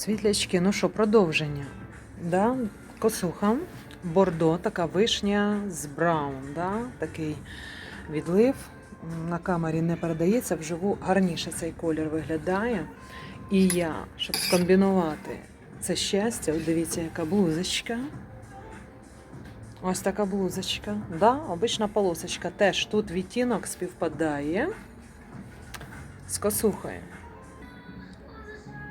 Світлячки, ну що, продовження. Да? Косуха, бордо, така вишня з браун. Да? Такий відлив. На камері не передається, вживу гарніше цей колір виглядає. І я, щоб скомбінувати це щастя, от дивіться, яка блузочка. Ось така блузочка. Да? Обична полосочка. Теж тут відтінок співпадає з косухою.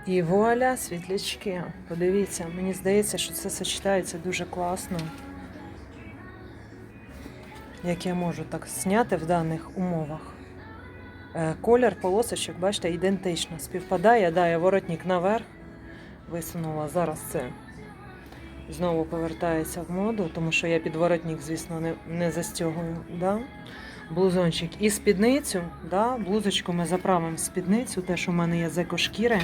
І вуаля, світлячки. Подивіться, мені здається, що це сочетається дуже класно. Як я можу так зняти в даних умовах. Е, Колір полосочок, бачите, ідентично співпадає. Да, я воротник наверх висунула. Зараз це знову повертається в моду, тому що я під воротник, звісно, не, не застягую. Да? Блузончик і спідницю. Да? Блузочку ми заправимо в спідницю, те, що в мене є з екошкіри.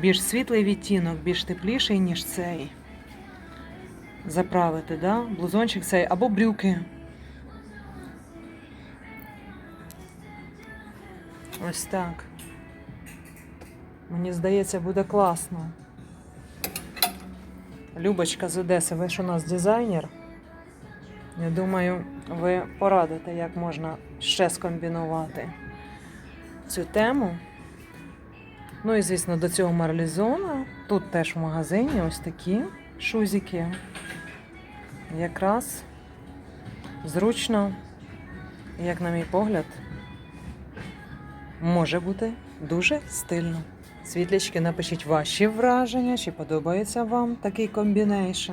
Більш світлий відтінок, більш тепліший, ніж цей. Заправити, да? блузончик цей або брюки. Ось так. Мені здається, буде класно. Любочка з Одеси, ви ж у нас дизайнер. Я думаю, ви порадите, як можна ще скомбінувати цю тему. Ну і, звісно, до цього марлізона. Тут теж в магазині ось такі шузики. Якраз зручно, як на мій погляд, може бути дуже стильно. Світлячки, напишіть ваші враження, чи подобається вам такий комбінейшн.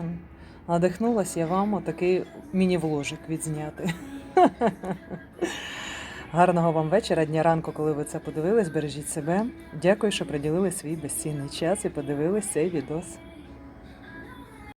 Надихнулася я вам отакий міні-вложик відзняти. Гарного вам вечора, дня ранку, коли ви це подивились. Бережіть себе. Дякую, що приділили свій безцінний час і подивились цей відос.